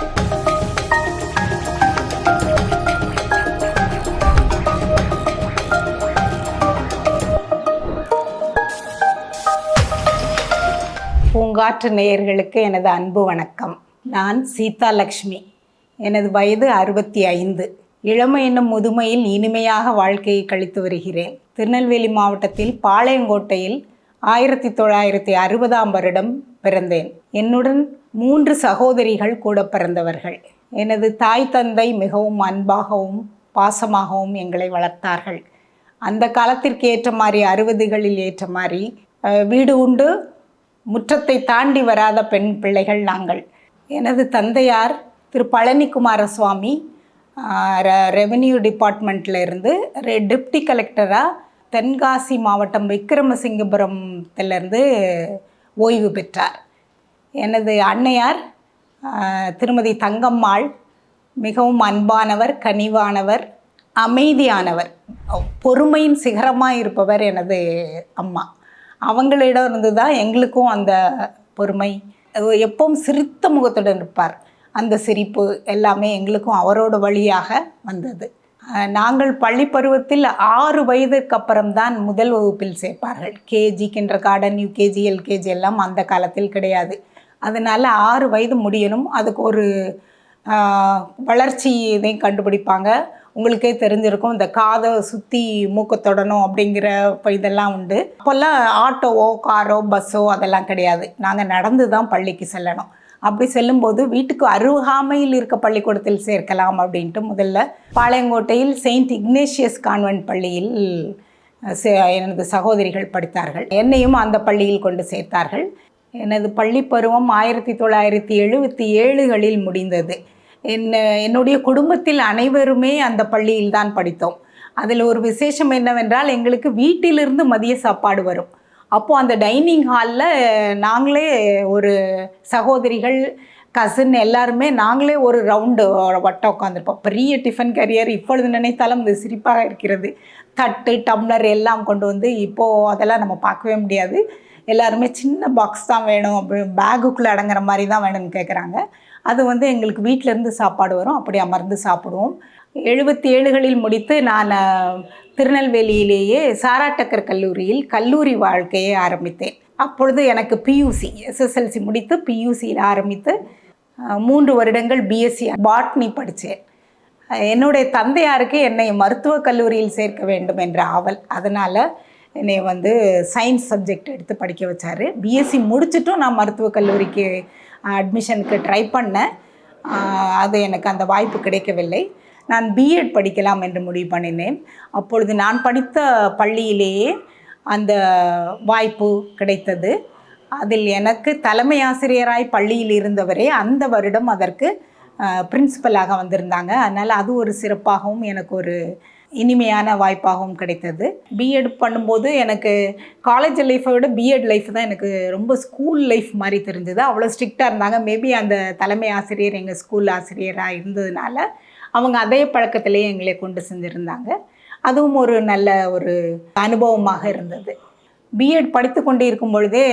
பூங்காற்று நேயர்களுக்கு எனது அன்பு வணக்கம். நான் சீதா லக்ஷ்மி. எனது வயது அறுபத்தி ஐந்து. இளமை என்னும் முதுமையில் இனிமையாக வாழ்க்கையை கழித்து வருகிறேன். திருநெல்வேலி மாவட்டத்தில் பாளையங்கோட்டையில் ஆயிரத்தி தொள்ளாயிரத்தி அறுபதாம் வருடம் பிறந்தேன். என்னுடன் மூன்று சகோதரிகள் கூட பிறந்தவர்கள். எனது தாய் தந்தை மிகவும் அன்பாகவும் பாசமாகவும் எங்களை வளர்த்தார்கள். அந்த காலத்திற்கு ஏற்ற மாதிரி அறுபதுகளில் ஏற்ற மாதிரி வீடு உண்டு முற்றத்தை தாண்டி வராத பெண் பிள்ளைகள் நாங்கள். எனது தந்தையார் திரு. பழனிக்குமார சுவாமி ரெவென்யூ டிபார்ட்மெண்ட்டில் இருந்து ரெ- டிப்டி கலெக்டராக தென்காசி மாவட்டம் விக்ரமசிங்கபுரத்துலேருந்து ஓய்வு பெற்றார். எனது அன்னையார் திருமதி தங்கம்மாள் மிகவும் அன்பானவர் கனிவானவர் அமைதியானவர் பொறுமையின் சிகரமாக இருப்பவர் எனது அம்மா. அவங்களிடம் இருந்து தான் எங்களுக்கும் அந்த பொறுமை. எப்பவும் சிரித்த முகத்துடன் இருப்பார். அந்த சிரிப்பு எல்லாமே எங்களுக்கும் அவரோட வழியாக வந்தது. நாங்கள் பள்ளி பருவத்தில் ஆறு வயதுக்கு அப்புறம்தான் முதல் வகுப்பில் சேர்ப்பார்கள். KG kindergarten UKG LKG எல்லாம் அந்த காலத்தில் கிடையாது. அதனால் ஆறு வயது முடியணும். அதுக்கு ஒரு வளர்ச்சி இதையும் கண்டுபிடிப்பாங்க. உங்களுக்கே தெரிஞ்சிருக்கும் இந்த காதை சுற்றி மூக்கை தொடணும் அப்படிங்கிற இப்போ இதெல்லாம் உண்டு. அப்போல்லாம் ஆட்டோவோ காரோ பஸ்ஸோ அதெல்லாம் கிடையாது. நாங்கள் நடந்து தான் பள்ளிக்கு செல்லணும். அப்படி செல்லும்போது வீட்டுக்கு அருகாமையில் இருக்க பள்ளிக்கூடத்தில் சேர்க்கலாம் அப்படின்ட்டு முதல்ல பாளையங்கோட்டையில் செயின்ட் இக்னேஷியஸ் கான்வென்ட் பள்ளியில் சே- எனது சகோதரிகள் படித்தார்கள். என்னையும் அந்த பள்ளியில் கொண்டு சேர்த்தார்கள். எனது பள்ளி பருவம் ஆயிரத்தி தொள்ளாயிரத்தி எழுபத்தி ஏழுகளில் முடிந்தது. என்ன என்னுடைய குடும்பத்தில் அனைவருமே அந்த பள்ளியில் தான் படித்தோம். அதில் ஒரு விசேஷம் என்னவென்றால் எங்களுக்கு வீட்டிலிருந்து மதிய சாப்பாடு வரும். அப்போது அந்த டைனிங் ஹாலில் நாங்களே ஒரு சகோதரிகள் கசின் எல்லாருமே நாங்களே ஒரு ரவுண்டு வட்டம் உட்காந்துருப்போம் பெரிய டிஃபன் கரியர் இப்பொழுது நினைத்தாலும் இது சிரிப்பாக இருக்கிறது. தட்டு டம்ளர் எல்லாம் கொண்டு வந்து இப்போது அதெல்லாம் நம்ம பார்க்கவே முடியாது. எல்லாருமே சின்ன பாக்ஸ் தான் வேணும். அப்படி பேகுக்குள்ளே அடங்குற மாதிரி தான் வேணும்னு கேட்குறாங்க அது வந்து எங்களுக்கு வீட்டிலேருந்து சாப்பாடு வரும். அப்படி அமர்ந்து சாப்பிடுவோம். எழுபத்தி ஏழுகளில் முடித்து நான் திருநெல்வேலியிலேயே சாராட்டக்கர் கல்லூரியில் கல்லூரி வாழ்க்கையை ஆரம்பித்தேன். அப்பொழுது எனக்கு பியூசி எஸ்எஸ்எல்சி முடித்து பியூசியில் ஆரம்பித்து மூன்று வருடங்கள் பிஎஸ்சி பாட்னி படித்தேன். என்னுடைய தந்தையாருக்கு என்னை மருத்துவக் கல்லூரியில் சேர்க்க வேண்டும் என்ற ஆவல். அதனால் என்னை வந்து சயின்ஸ் சப்ஜெக்ட் எடுத்து படிக்க வச்சார். பிஎஸ்சி முடிச்சுட்டும் நான் மருத்துவக் கல்லூரிக்கு அட்மிஷனுக்கு ட்ரை பண்ணேன். அது எனக்கு அந்த வாய்ப்பு கிடைக்கவில்லை. நான் பிஎட் படிக்கலாம் என்று முடிவு பண்ணினேன். அப்பொழுது நான் படித்த பள்ளியிலேயே அந்த வாய்ப்பு கிடைத்தது. அதில் எனக்கு தலைமை ஆசிரியராய் பள்ளியில் இருந்தவரே அந்த வருடம் அதற்கு பிரின்சிபலாக வந்திருந்தாங்க. அதனால் அது ஒரு சிறப்பாகவும் எனக்கு ஒரு இனிமையான வாய்ப்பாகவும் கிடைத்தது. பிஎட் பண்ணும்போது எனக்கு காலேஜ் லைஃப்பை விட பிஎட் லைஃப் தான் எனக்கு ரொம்ப ஸ்கூல் லைஃப் மாதிரி தெரிஞ்சது. அவ்வளோ ஸ்ட்ரிக்டாக இருந்தாங்க. மேபி அந்த தலைமை ஆசிரியர் எங்கள் ஸ்கூல் ஆசிரியராக இருந்ததுனால அவங்க அதே பழக்கத்திலேயே எங்களை கொண்டு செஞ்சுருந்தாங்க. அதுவும் ஒரு நல்ல ஒரு அனுபவமாக இருந்தது. பிஎட் படித்து கொண்டு இருக்கும் பொழுதே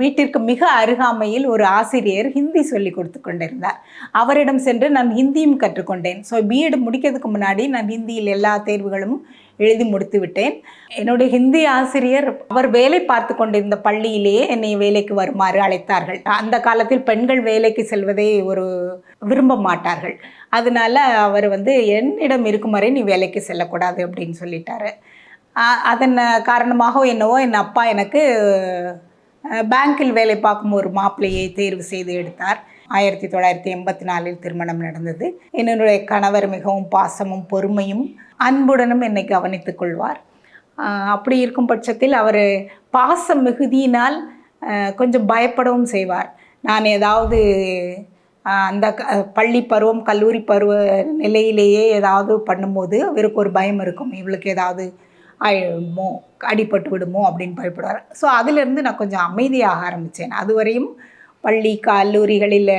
வீட்டிற்கு மிக அருகாமையில் ஒரு ஆசிரியர் ஹிந்தி சொல்லி கொடுத்து கொண்டிருந்தார். அவரிடம் சென்று நான் ஹிந்தியும் கற்றுக்கொண்டேன். ஸோ பிஎட் முடிக்கிறதுக்கு முன்னாடி நான் ஹிந்தியில் எல்லா தேர்வுகளும் எழுதி முடித்து விட்டேன். என்னுடைய ஹிந்தி ஆசிரியர் அவர் வேலை பார்த்து கொண்டிருந்த பள்ளியிலேயே என்னை வேலைக்கு வருமாறு அழைத்தார்கள். அந்த காலத்தில் பெண்கள் வேலைக்கு செல்வதை ஒரு விரும்ப மாட்டார்கள். அதனால அவர் வந்து என்னிடம் இருக்கும் வரை நீ வேலைக்கு செல்லக்கூடாது அப்படின்னு சொல்லிட்டாரு. அதன் காரணமாக என்னவோ என் அப்பா எனக்கு பேங்கில் வேலை பார்க்கும் ஒரு மாப்பிள்ளையை தேர்வு செய்து எடுத்தார். ஆயிரத்தி தொள்ளாயிரத்தி எண்பத்தி நாலில் திருமணம் நடந்தது. என்னுடைய கணவர் மிகவும் பாசமும் பொறுமையும் அன்புடனும் என்னை கவனித்துக் கொள்வார். அப்படி இருக்கும் பட்சத்தில் அவர் பாச மிகுதியினால் கொஞ்சம் பயப்படவும் செய்வார். நான் ஏதாவது அந்த க- பள்ளி பருவம் கல்லூரி பருவ நிலையிலேயே ஏதாவது பண்ணும்போது அவருக்கு ஒரு பயம் இருக்கும். இவளுக்கு ஏதாவது ஆயிடுமோ அடிபட்டு விடுமோ அப்படின்னு பயப்படுவார். ஸோ அதிலிருந்து நான் கொஞ்சம் அமைதியாக ஆரம்பித்தேன் அதுவரையும் பள்ளி கல்லூரிகளில்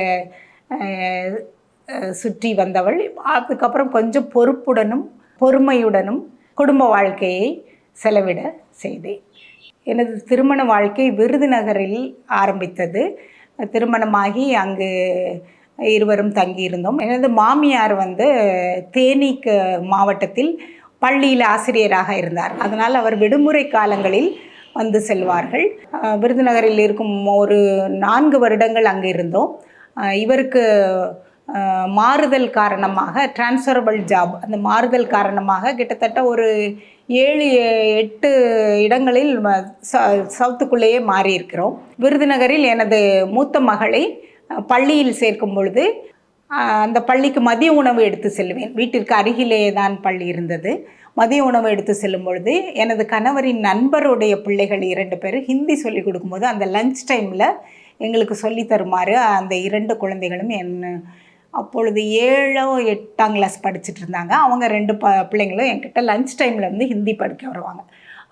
சுற்றி வந்தவள். அதுக்கப்புறம் கொஞ்சம் பொறுப்புடனும் பொறுமையுடனும் குடும்ப வாழ்க்கையை செலவிட செய்தேன். எனது திருமண வாழ்க்கை விருதுநகரில் ஆரம்பித்தது. திருமணமாகி அங்கு இருவரும் தங்கியிருந்தோம். எனது மாமியார் வந்து தேனீக்கு மாவட்டத்தில் பள்ளியில் ஆசிரியராக இருந்தார். அதனால் அவர் விடுமுறை காலங்களில் வந்து செல்வார்கள். விருதுநகரில் இருக்கும் ஒரு நான்கு வருடங்கள் அங்கே இருந்தோம். இவருக்கு மாறுதல் காரணமாக டிரான்ஸ்ஃபரபிள் ஜாப் அந்த மாறுதல் காரணமாக கிட்டத்தட்ட ஒரு ஏழு எட்டு இடங்களில் ம- ச- சவுத்துக்குள்ளேயே மாறியிருக்கிறோம். விருதுநகரில் எனது மூத்த மகளை பள்ளியில் சேர்க்கும் பொழுது அந்த பள்ளிக்கு மதிய உணவு எடுத்து செல்வேன் வீட்டிற்கு அருகிலேயே தான் பள்ளி இருந்தது. மதிய உணவு எடுத்து செல்லும் பொழுது எனது கணவரின் நண்பருடைய பிள்ளைகள் இரண்டு பேர் ஹிந்தி சொல்லி கொடுக்கும்போது அந்த லஞ்ச் டைமில் எங்களுக்கு சொல்லி தருமாறு அந்த இரண்டு குழந்தைகளும் என்ன அப்பொழுது ஏழோ எட்டாம் கிளாஸ் படிச்சுட்டு இருந்தாங்க. அவங்க ரெண்டு ப பிள்ளைங்களும் என்கிட்ட லஞ்ச் டைமில் வந்து ஹிந்தி படிக்க வருவாங்க.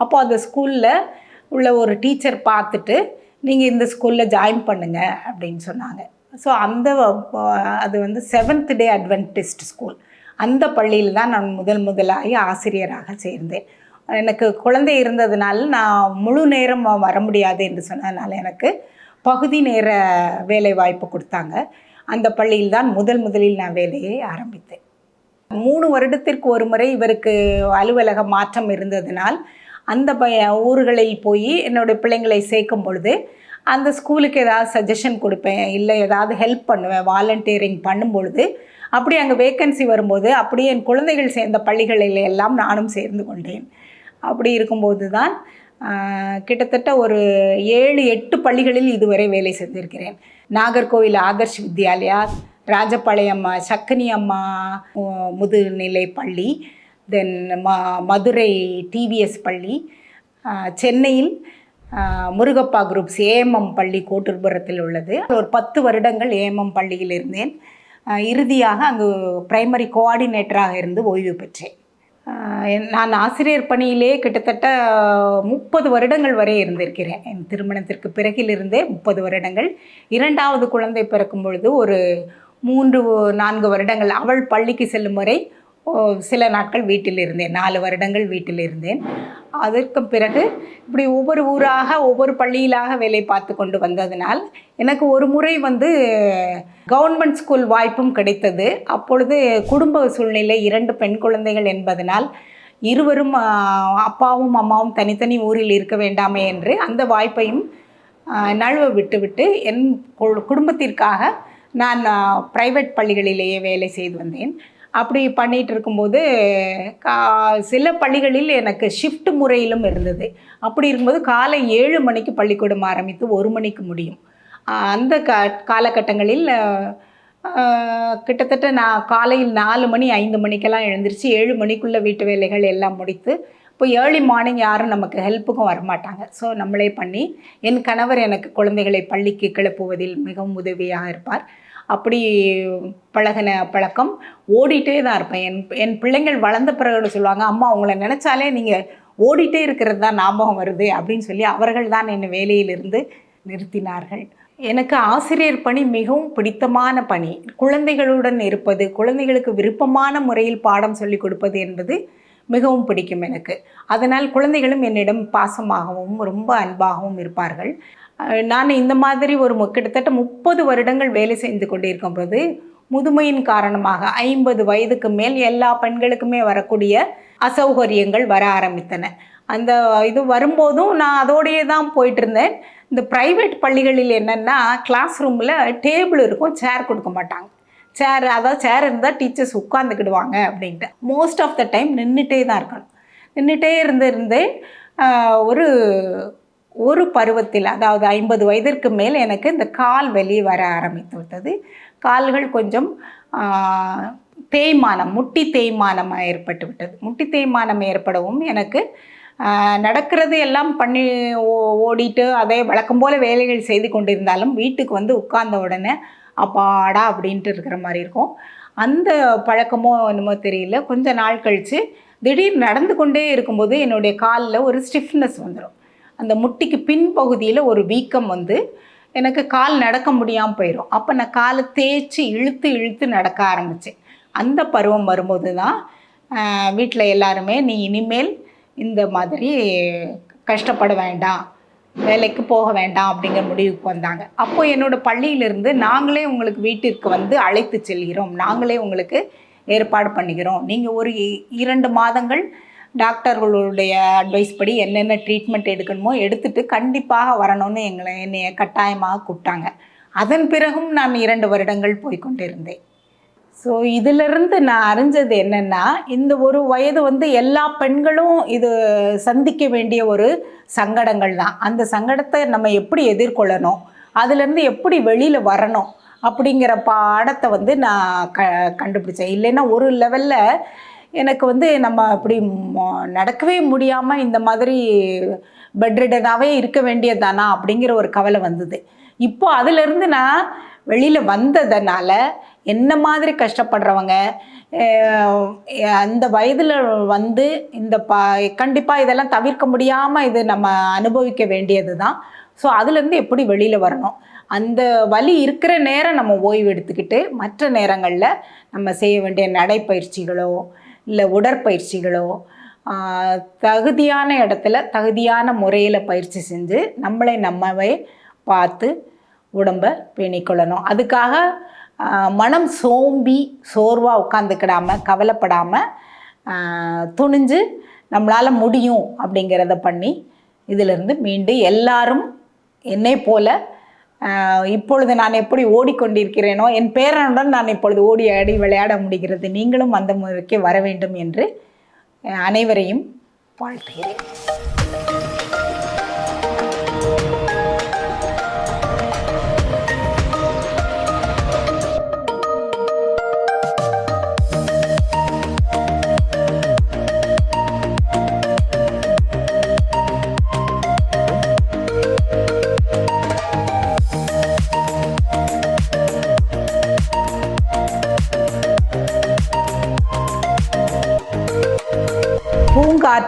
அப்போ அந்த ஸ்கூலில் உள்ள ஒரு டீச்சர் பார்த்துட்டு நீங்கள் இந்த ஸ்கூலில் ஜாயின் பண்ணுங்கள் அப்படின்னு சொன்னாங்க. ஸோ அந்த அது வந்து செவன்த் டே அட்வென்டிஸ்ட் ஸ்கூல் அந்த பள்ளியில் தான் நான் முதல் முதலாகி ஆசிரியராக சேர்ந்தேன். எனக்கு குழந்தை இருந்ததுனால நான் முழு நேரம் வர முடியாது என்று சொன்னதுனால எனக்கு பகுதி நேர வேலை வாய்ப்பு கொடுத்தாங்க. அந்த பள்ளியில் தான் முதல் முதலில் நான் வேலையை ஆரம்பித்தேன். மூணு வருடத்திற்கு ஒரு முறை இவருக்கு அலுவலக மாற்றம் இருந்ததினால் அந்த ப ஊர்களில் போய் என்னுடைய பிள்ளைங்களை சேர்க்கும் பொழுது அந்த ஸ்கூலுக்கு ஏதாவது சஜஷன் கொடுப்பேன் இல்லை ஏதாவது ஹெல்ப் பண்ணுவேன் வாலண்டியரிங் பண்ணும்பொழுது அப்படி அங்கே வேக்கன்சி வரும்போது அப்படியே என் குழந்தைகள் சேர்ந்த பள்ளிகளில் எல்லாம் நானும் சேர்ந்து கொண்டேன். அப்படி இருக்கும்போது தான் கிட்டத்தட்ட ஒரு ஏழு எட்டு பள்ளிகளில் இதுவரை வேலை செய்திருக்கிறேன் நாகர்கோவில் ஆதர்ஷ் வித்யாலயா ராஜபாளையம் சக்கனி அம்மா மு- முதுநிலை பள்ளி தென் ம மதுரை டிவிஎஸ் பள்ளி சென்னையில் முருகப்பா குரூப்ஸ் ஏஎம்எம் பள்ளி கோட்டூர்புரத்தில் உள்ளது. ஒரு பத்து வருடங்கள் ஏஎம்எம் பள்ளியில் இருந்தேன். இறுதியாக அங்கு பிரைமரி கோஆர்டினேட்டராக இருந்து ஓய்வு பெற்றேன். நான் ஆசிரியர் பணியிலே கிட்டத்தட்ட முப்பது வருடங்கள் வரை இருந்திருக்கிறேன். என் திருமணத்திற்கு பிறகிலிருந்தே முப்பது வருடங்கள். இரண்டாவது குழந்தை பிறக்கும் பொழுது ஒரு மூன்று நான்கு வருடங்கள் அவள் பள்ளிக்கு செல்லும் வரை சில நாட்கள் வீட்டில் இருந்தேன் நாலு வருடங்கள் வீட்டில் இருந்தேன் அதற்கு பிறகு இப்படி ஒவ்வொரு ஊராக ஒவ்வொரு பள்ளியிலாக வேலை பார்த்து கொண்டு வந்ததினால் எனக்கு ஒரு முறை வந்து கவர்மெண்ட் ஸ்கூல் வாய்ப்பும் கிடைத்தது. அப்பொழுது குடும்ப சூழ்நிலை இரண்டு பெண் குழந்தைகள் என்பதனால் இருவரும் அப்பாவும் அம்மாவும் தனித்தனி ஊரில் இருக்க வேண்டாமே என்று அந்த வாய்ப்பையும் நழுவ விட்டுவிட்டு என் கு- குடும்பத்திற்காக நான் ப்ரைவேட் பள்ளிகளிலேயே வேலை செய்து வந்தேன். அப்படி பண்ணிகிட்டு இருக்கும்போது கா சில பள்ளிகளில் எனக்கு ஷிஃப்ட் முறையிலும் இருந்தது. அப்படி இருக்கும்போது காலை ஏழு மணிக்கு பள்ளிக்கூடம் ஆரம்பித்து ஒரு மணிக்கு முடியும். அந்த கா காலகட்டங்களில் கிட்டத்தட்ட நான் காலையில் நாலு மணி ஐந்து மணிக்கெல்லாம் எழுந்திரிச்சு ஏழு மணிக்குள்ளே வீட்டு வேலைகள் எல்லாம் முடித்து இப்போ ஏர்லி மார்னிங் யாரும் நமக்கு ஹெல்ப்புக்கும் வரமாட்டாங்க. ஸோ நம்மளே பண்ணி என் கணவர் எனக்கு குழந்தைகளை பள்ளிக்கு கிளப்புவதில் மிகவும் உதவியாக இருப்பார். அப்படி பழகின பழக்கம் ஓடிட்டே தான் இருப்பேன். என் என் பிள்ளைங்கள் வளர்ந்த பிறகு சொல்லுவாங்க அம்மா அவங்கள நினச்சாலே நீங்கள் ஓடிட்டே இருக்கிறது தான் ஞாபகம் வருது அப்படின்னு சொல்லி அவர்கள் தான் என்னை வேலையிலிருந்து நிறுத்தினார்கள். எனக்கு ஆசிரியர் பணி மிகவும் பிடித்தமான பணி. குழந்தைகளுடன் இருப்பது குழந்தைகளுக்கு விருப்பமான முறையில் பாடம் சொல்லிக் கொடுப்பது என்பது மிகவும் பிடிக்கும் எனக்கு. அதனால் குழந்தைகளும் என்னிடம் பாசமாகவும் ரொம்ப அன்பாகவும் இருப்பார்கள். நான் இந்த மாதிரி ஒரு கிட்டத்தட்ட முப்பது வருடங்கள் வேலை செய்து கொண்டிருக்கும் போது முதுமையின் காரணமாக ஐம்பது வயதுக்கு மேல் எல்லா பெண்களுக்குமே வரக்கூடிய அசௌகரியங்கள் வர ஆரம்பித்தன. அந்த இது வரும்போதும் நான் அதோடையே தான் போயிட்டுருந்தேன் இந்த ப்ரைவேட் பள்ளிகளில் என்னென்னா கிளாஸ் ரூமில் டேபிள் இருக்கும் சேர் கொடுக்க மாட்டாங்க. சேர் அதாவது சேர் இருந்தால் டீச்சர்ஸ் உட்காந்துக்கிடுவாங்க அப்படின்ட்டு. மோஸ்ட் ஆஃப் த டைம் நின்றுட்டே தான் இருக்கணும். நின்றுட்டே இருந்து ஒரு ஒரு பருவத்தில் அதாவது ஐம்பது வயதிற்கு மேல் எனக்கு இந்த கால் வெளியே வர ஆரம்பித்து விட்டது. கால்கள் கொஞ்சம் தேய்மானம் முட்டி தேய்மானம் ஏற்பட்டு விட்டது. முட்டி தேய்மானம் ஏற்படவும் எனக்கு நடக்கிறது எல்லாம் பண்ணி ஓ- ஓடிட்டு அதே வழக்கம் போல் வேலைகள் செய்து கொண்டிருந்தாலும் வீட்டுக்கு வந்து உட்கார்ந்த உடனே அப்பாடா அப்படின்ட்டு இருக்கிற மாதிரி இருக்கும். அந்த பழக்கமோ என்னமோ தெரியல. கொஞ்ச நாள் கழித்து திடீர் நடந்து கொண்டே இருக்கும்போது என்னுடைய காலில் ஒரு ஸ்டிஃப்னஸ் வந்துடும் அந்த முட்டிக்கு பின்பகுதியில் ஒரு வீக்கம் வந்து எனக்கு கால் நடக்க முடியாமல் போயிடும் அப்போ நான் காலை தேய்ச்சி இழுத்து இழுத்து நடக்க ஆரம்பித்தேன் அந்த பருவம் வரும்போது தான் வீட்டில் எல்லாருமே நீ இனிமேல் இந்த மாதிரி கஷ்டப்பட வேண்டாம். வேலைக்கு போக வேண்டாம் அப்படிங்கிற முடிவுக்கு வந்தாங்க. அப்போ என்னோட பள்ளியிலிருந்து நாங்களே உங்களுக்கு வீட்டிற்கு வந்து அழைத்து செல்கிறோம். நாங்களே உங்களுக்கு ஏற்பாடு பண்ணுகிறோம் நீங்கள் ஒரு இ- இரண்டு மாதங்கள் டாக்டர்களுடைய அட்வைஸ் படி என்னென்ன ட்ரீட்மெண்ட் எடுக்கணுமோ எடுத்துட்டு கண்டிப்பாக வரணும்னு எங்களை என்னைய கட்டாயமாக கூப்பிட்டாங்க. அதன் பிறகும் நான் இரண்டு வருடங்கள் போய்கொண்டிருந்தேன் ஸோ இதிலிருந்து நான் அறிஞ்சது என்னென்னா இந்த ஒரு வயது வந்து எல்லா பெண்களும் இது சந்திக்க வேண்டிய ஒரு சங்கடங்கள் தான். அந்த சங்கடத்தை நம்ம எப்படி எதிர்கொள்ளணும்? அதுலேருந்து எப்படி வெளியில் வரணும்? அப்படிங்கிற பாடத்தை வந்து நான் க கண்டுபிடிச்சேன். இல்லைன்னா ஒரு லெவலில் எனக்கு வந்து நம்ம அப்படி நடக்கவே முடியாமல் இந்த மாதிரி பெட்ரிடனாகவே இருக்க வேண்டியதானா அப்படிங்கிற ஒரு கவலை வந்தது. இப்போ அதிலிருந்து நான் வெளியில் வந்ததுனால என்ன மாதிரி கஷ்டப்படுறவங்க அந்த வயதில் வந்து இந்த ப கண்டிப்பாக இதெல்லாம் தவிர்க்க முடியாமல் இது நம்ம அனுபவிக்க வேண்டியது தான் ஸோ அதுலேருந்து எப்படி வெளியில் வரணும்? அந்த வலி இருக்கிற நேரம் நம்ம ஓய்வு எடுத்துக்கிட்டு மற்ற நேரங்களில் நம்ம செய்ய வேண்டிய நடைப்பயிற்சிகளோ இல்லை உடற்பயிற்சிகளோ தகுதியான இடத்துல தகுதியான முறையில் பயிற்சி செஞ்சு நம்மளை நம்மவே பார்த்து உடம்பை பேணிக்கொள்ளணும். அதுக்காக மனம் சோம்பி சோர்வாக உட்காந்துக்கிடாமல் கவலைப்படாமல் துணிஞ்சு நம்மளால் முடியும் அப்படிங்கிறத பண்ணி இதிலிருந்து மீண்டு எல்லாரும் என்னை போல இப்பொழுது நான் எப்படி ஓடிக்கொண்டிருக்கிறேனோ என் பேரனுடன் நான் இப்பொழுது ஓடி ஆடி விளையாட முடிகிறது. நீங்களும் அந்த முறைக்கு வர வேண்டும் என்று அனைவரையும் வாழ்த்துகிறேன்.